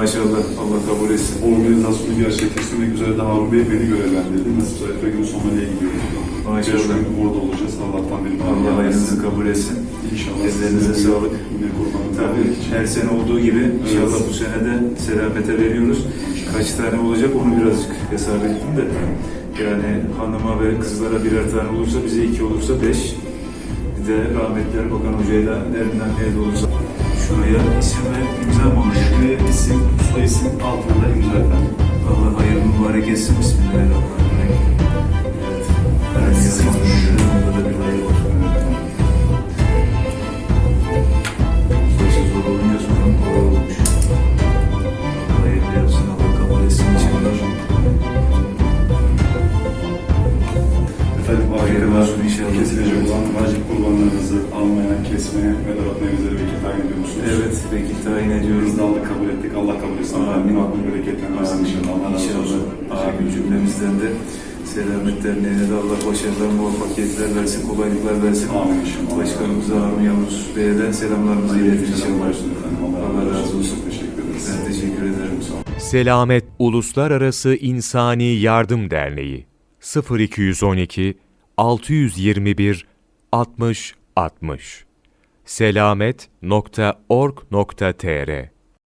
Maşallah. Allah kabul etsin. Organizasyonu gerçekleştirmek üzere de Harun Bey beni görevlendirdi. Nasıl olsa gün Somali'ye gidiyoruz. Maşallah. Gün burada olacağız. Allah'tan benim Allah hayrınızı kabul etsin. İnşallah. Ellerinize sağlık. Yine kurbanı Tabii her sene olduğu gibi inşallah bu sene de selamete veriyoruz. Kaç tane olacak onu birazcık hesap ettim de. Yani hanıma ve kızlara birer tane olursa bize iki olursa beş. De rahmetli Erbakan Hoca'yla nereden nerede olursa. Şuraya isim ve imza olacak? Ve isim, usta isim altında imza efendim. Allah hayırlı mübarek etsin. Bismillahirrahmanirrahim. Evet. Ben Hayırlı olsun inşallah. kesilecek olan vacip kurbanlarınızı almaya, kesmeye ve dağıtmaya üzere vekil tayin ediyor musunuz? Evet, vekil tayin ediyoruz. Biz de kabul ettik. Allah kabul etsin. Amin. Makbul bereketlenmesin inşallah. Allah razı olsun. Amin cümlemizden de Selamet Derneği'ne de Allah başarılar, muvaffakiyetler versin, kolaylıklar versin. Amin inşallah. Başkanımıza Harun Yavuz Bey'e de selamlarımızı iletin inşallah. Allah razı olsun. Teşekkür ederiz. Ben teşekkür ederim. Selamet Uluslararası İnsani Yardım Derneği 0212 621 60 60 selamet.org.tr